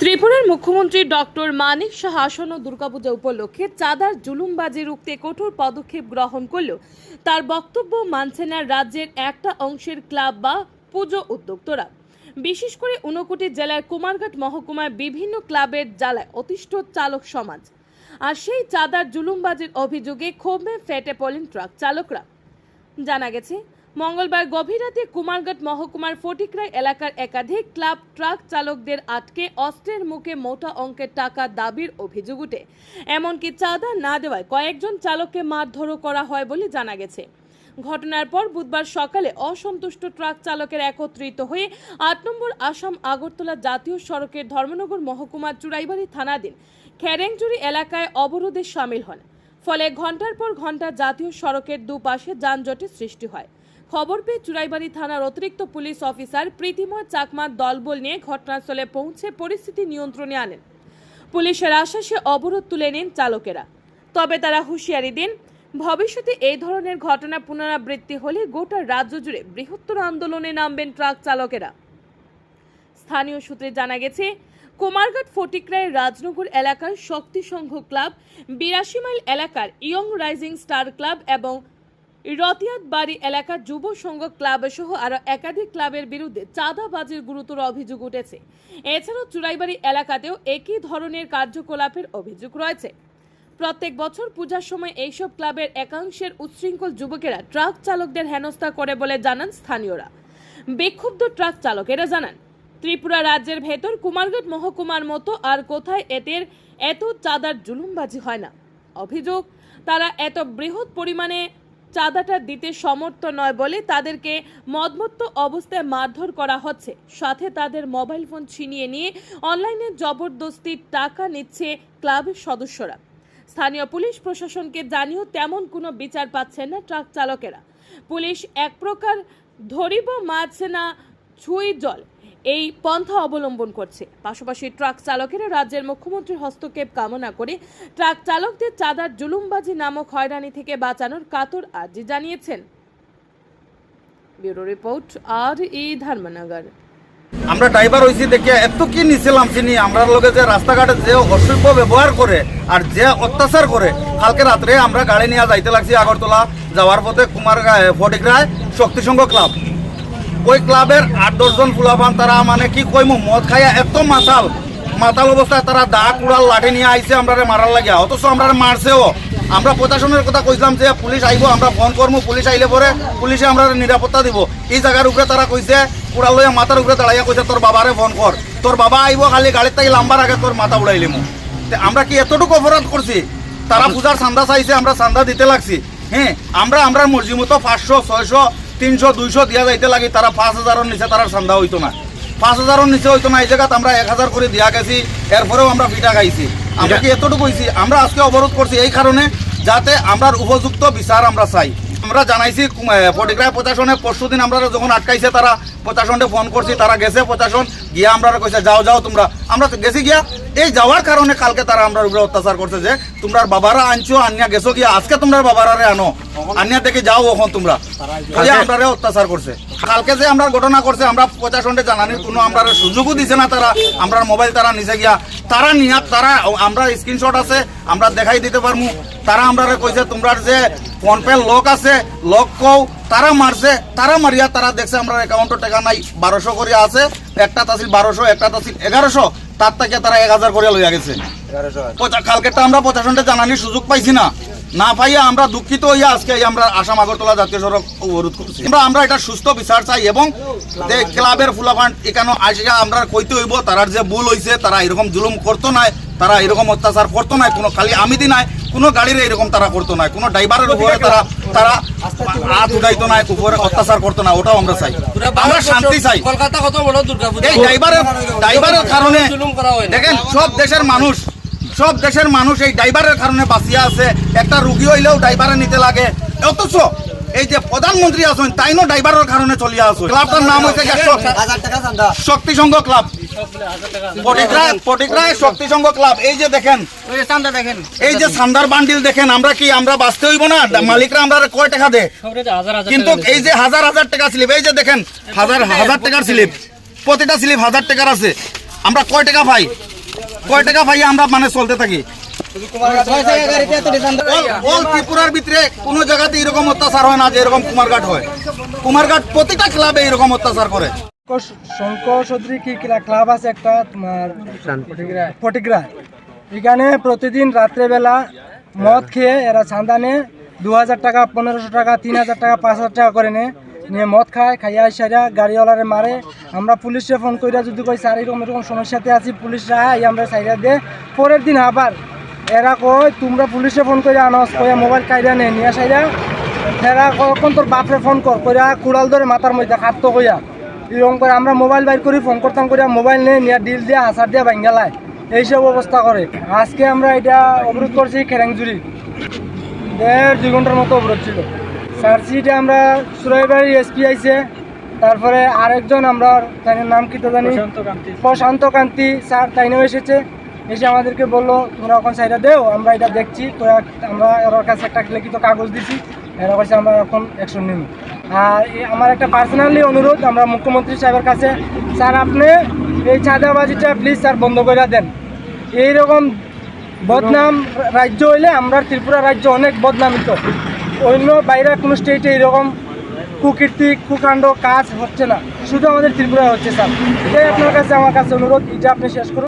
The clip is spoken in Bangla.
ত্রিপুরার মুখ্যমন্ত্রী ডক্টর মানিক শাহ আসন্ন দুর্গাপূজা উপলক্ষে চাঁদার জুলুমবাজি রুখতে কঠোর পদক্ষেপ গ্রহণ করলেও তার বক্তব্য মানছে না রাজ্যের একটা অংশের ক্লাব বা পুজো উদ্যোক্তরা। বিশেষ করে ঊনকোটি জেলার কুমারঘাট মহকুমায় বিভিন্ন ক্লাবের জ্বালায় অতিষ্ঠ চালক সমাজ। আর সেই চাঁদার জুলুমবাজির অভিযোগে ক্ষোভে ফেটে পড়েন ট্রাক চালকরা। জানা গেছে মঙ্গলবার গভীর রাতে কুমারঘাট মহকুমার ফটিকরাই এলাকার একাধিক ক্লাব ট্রাক চালকদের আটকে অস্ত্রের মুখে মোটা অঙ্কের টাকা দাবির অভিযোগ উঠে। এমনকি চাঁদা না দেওয়ায় কয়েকজন চালককে মারধরও করা হয় বলে জানা গেছে। ঘটনার পর বুধবার সকালে অসন্তুষ্ট ট্রাক চালকের একত্রিত হয়ে আট নম্বর আসাম আগরতলা জাতীয় সড়কের ধর্মনগর মহকুমার চুরাইবাড়ি থানাধীন খেরেংজুড়ি এলাকায় অবরোধে সামিল হন। ফলে ঘণ্টার পর ঘণ্টা জাতীয় সড়কের দুপাশে যানজটের সৃষ্টি হয়। খবর পেয়ে চুরাইবাড়ি থানার অতিরিক্ত পুলিশ অফিসার প্রীতিময় চাকমার দলবল নিয়ে ঘটনাস্থলে পৌঁছে পরিস্থিতি নিয়ন্ত্রণে আনেন। পুলিশের আশ্বাসে অবরোধ তুলে নেন চালকেরা। তবে তারা হুঁশিয়ারি দিন, ভবিষ্যতে এই ধরনের ঘটনা পুনরাবৃত্তি হলে গোটা রাজ্য জুড়ে বৃহত্তর আন্দোলনে নামবেন ট্রাক চালকেরা। স্থানীয় সূত্রে জানা গেছে, কুমারঘাট ফটিকরায় রাজনগর এলাকার শক্তি সংঘ ক্লাব, বিরাশি মাইল এলাকার ইয়ং রাইজিং স্টার ক্লাব এবং রতিয়াত বাড়ি এলাকার যুব সংঘ ক্লাব সহ আরও একাধিক ক্লাবের বিরুদ্ধে চাঁদাবাজির গুরুতর অভিযোগ উঠেছে। এছাড়াও চুরাইবাড়ি এলাকাতেও একই ধরনের কার্যকলাপের অভিযোগ রয়েছে। প্রত্যেক বছর পূজার সময় এইসব ক্লাবের একাংশের উচ্ছৃঙ্খল যুবকেরা ট্রাক চালকদের হেনস্থা করে বলে জানান স্থানীয়রা। বিক্ষুব্ধ ট্রাক চালকেরা জানান, ত্রিপুরা রাজ্যের ভেতর কুমারঘাট মহকুমার মতো আর কোথায় এদের এত চাঁদার জুলুমবাজি হয় না। অভিযোগ, তারা এত বৃহৎ পরিমাণে চাঁদাটা দিতে সমর্থ নয় বলে তাদেরকে মদমত্ত অবস্থায় মারধর করা হচ্ছে। সাথে তাদের মোবাইল ফোন ছিনিয়ে নিয়ে অনলাইনে জবরদস্তি টাকা নিচ্ছে ক্লাবের সদস্যরা। স্থানীয় পুলিশ প্রশাসনকে জানিয়েও তেমন কোনো বিচার পাচ্ছেন না ট্রাক চালকেরা। পুলিশ এক প্রকার ধরিব মাছ না ছুঁই জল। এই পন্থা অবলম্বন করছে। পাশাপাশি ট্রাক চালকেরা রাজ্যের মুখ্যমন্ত্রীর হস্তক্ষেপ কামনা করে ট্রাক চালকদের চাঁদার জুলুমবাজি নামক হয়রানি থেকে বাঁচানোর কাতর আর্জি জানিয়েছেন। ব্যুরো রিপোর্ট, আর ই ধর্মনগর। আমরা ড্রাইভার হয়েছি দেখে এত কি নিছিলাম চিনি আমরা লোকে যে রাস্তাঘাটে যে অসভ্য ব্যবহার করে আর যে অত্যাচার করে, কালকে রাত্রে আমরা গাড়ি নিয়ে যাইতে লাগছি আগরতলা, যাওয়ার পথে কুমার ফটিকরায় শক্তি সংঘ ক্লাব। ওই ক্লাবের আট দশজন ফুলাবান তারা মানে কি কইমু, মদ খাইয়া এত মাতাল। মাতাল অবস্থায় তারা দা কুড়াল লাঠি নিয়ে আইছে আমরা মারার লাগিয়া। অথচ আমরা মারছেও। আমরা প্রশাসনের কথা কইছিলাম যে পুলিশ আইব, আমরা ফোন করব পুলিশ আইলে পরে পুলিশে আমরা নিরাপত্তা দিব। এই জায়গার উপরে তারা কইছে, কুড়াল লইয়া মাথার উপরে দাঁড়াইয়া কইছে, তোর বাবারে ফোন কর। তোর বাবা আইব খালি গাড়ির থেকে লাম্বার আগে তোর মাথা উড়াইলিমু আমরা কি এতটুকু অপরাধ করছি? তারা পূজার চান্দা চাইছে, আমরা চান্দা দিতে লাগছি। হ্যাঁ আমরা আমরা মর্জি মতো পাঁচশো, ছয়শো তিনশো দুইশো দিয়া যাইতে লাগে তারা পাঁচ হাজারের নিচে তারা সন্ধ্যা হইতো না। পাঁচ হাজারের নিচে হইতো না এই জায়গাতে আমরা এক হাজার করে দিয়া গেছি এরপরেও আমরা পিঠা খাইছি। আমরা কি এতটুকু হইছি? আমরা আজকে অবরোধ করছি এই কারণে যাতে আমরা উপযুক্ত বিচার আমরা চাই। আমরা জানাইছি ফটিকরায় প্রশাসনে পরশু দিন আমরা যখন আটকাইছে তারা প্রশাসনকে ফোন করছি তারা গেছে প্রশাসন গিয়া আমরা কইছে যাও যাও তোমরা। আমরা গেছি গিয়া এই যাওয়ার কারণে কালকে তারা আমরা উপরে অত্যাচার করছে যে তোমরা বাবারা আনছো আনিয়া গেছো গিয়া আজকে তোমরা বাবারারে আনো। আনিয়া দেখে যাও ওখান তোমরা। আমরা অত্যাচার করছে। কালকে যে আমরা ঘটনা করছে আমরা প্রশাসনকে জানানির কোনো আমরা সুযোগও দিছে না তারা আমরা মোবাইল তারা নিচে গিয়া। তারা নিয়া তারা আমরা স্ক্রিনশট আছে আমরা দেখাই দিতে পারমু। তারা আমরা কইছে তোমরা যে ফোন পে লোক আছে লক কও তারা মারছে তারা মারিয়া তারা দেখছে আমরা অ্যাকাউন্টে টাকা নাই বারোশো করে আছে একটা তাছিল বারোশো একটা তাছিল এগারোশো তার থেকে তারা এক হাজার করে লইয়া গেছে। পচা- কালকেরটা আমরা প্রশাসনটা জানানির সুযোগ পাইছি না। না পাইয়া আমরা দুঃখিত হইয়া আজকে আমরা আসাম আগরতলা জাতীয় সড়ক অবরোধ করছি। আমরা আমরা এটা সুস্থ বিচার চাই এবং যে ক্লাবের ফুলাফান্ড এখানে আসিয়া আমরা কইতে হইব তারার যে ভুল হইছে তারা এরকম জুলুম করতো নাই তারা এরকম অত্যাচার করতো নাই কোনো খালি আমি দি নাই কোনো গাড়ির এরকম তারা করতো নাই কোনো ড্রাইভারের উপরে তারা তারা হাত উঠাইতো নাই উপরে অত্যাচার করতো না ওটাও আমরা চাই। আমরা শান্তি চাই। কলকাতা কত বড় দুর্গাপূজা। এই ড্রাইভারের ড্রাইভারের কারণে না। দেখেন সব দেশের মানুষ সব দেশের মানুষ এই ড্রাইভারের কারণে বাঁচিয়া আছে। একটা রুগী হইলেও ড্রাইভারে নিতে লাগে। অথচ এই যে প্রধানমন্ত্রী আছেন তাইনো ড্রাইভারের কারণে চলিয়া আছে। ক্লাবটার নাম চান্দা শক্তি সংঘ ক্লাব। শক্তি সংঘ ক্লাব। এই যে দেখেন ওই দেখেন। এই যে সান্দার বান্ডিল দেখেন আমরা কি আমরা বাঁচতে হইব না? মালিকরা আমরা কয় টাকা দে কিন্তু এই যে হাজার হাজার টাকা স্লিপ এই যে দেখেন হাজার হাজার টাকার স্লিপ। প্রতিটা স্লিপ হাজার টাকার আছে। আমরা কয় টাকা পাই? কয় টাকা পাই আমরা মানে চলতে থাকি? অল- ত্রিপুরার ভিতরে কোনো জায়গাতে এরকম অত্যাচার হয় না যে এরকম কুমারঘাট হয়। কুমারঘাট প্রতিটা ক্লাবে এরকম অত্যাচার করে। শঙ্কর সদরি কি ক্লা- ক্লাব আছে একটা তোমার? ফটিগ্রা এখানে প্রতিদিন রাত্রেবেলা মদ খেয়ে এরা চাঁদা নেয় দু হাজার টাকা পনেরোশো টাকা তিন হাজার টাকা পাঁচ হাজার টাকা করে নেয়। নিয়ে মদ খায়, খাইয়া সাইরা গাড়িওয়ালারে মারে। আমরা পুলিশে ফোন কইরা যদি কই, স্যার, এরকম এরকম সমস্যাতে আছি, পুলিশরা আই আমরা সাইরা দে। পরের দিন আবার এরা কয়, তোমরা পুলিশে ফোন করে আনস কয়া মোবাইল কাইরা নেয় নিয়ে সাইরা। এরা কখন তোর বাপরে ফোন কর। কইরা কুড়াল ধরে মাথার মধ্যে খাটতো কইয়া। এরকম করে আমরা মোবাইল বাইর করি, ফোন করতাম করে মোবাইল নিয়ে নিয়ে ডিল দিয়ে হাসার দিয়ে ভাঙ্গালায় এইসব অবস্থা করে। আজকে আমরা এটা অবরোধ করছি খেরাংজুরি দেড় দুই ঘণ্টার মতো অবরোধ ছিল। সার্চিটা আমরা সুরাইবাড়ি এসপি আইছে তারপরে আরেকজন আমরা তাই নাম কি তো জানি? প্রশান্ত কান্তি। স্যার তাইনেও এসেছে। এসে আমাদেরকে বলল তোমরা এখন সাইডা দেও আমরা এটা দেখছি। তো এক- আমরা ওর কাছে একটা লিখিত কাগজ দিছি এরা কাছে আমরা এখন অ্যাকশন নিব। আর আমার একটা পার্সোনালি অনুরোধ আমরা মুখ্যমন্ত্রী সাহেবের কাছে স্যার আপনি এই চাঁদাবাজিটা প্লিজ স্যার বন্ধ করে দেন। এইরকম বদনাম রাজ্য হইলে আমরা ত্রিপুরা রাজ্য অনেক বদনামিত। অন্য বাইরে কোনো স্টেটে এরকম কুকীর্তি, কুকাণ্ড কাজ হচ্ছে না। শুধু আমাদের ত্রিপুরা হচ্ছে, স্যার। এটাই আপনার কাছে, আমার কাছে অনুরোধ। এটা আপনি শেষ করুন।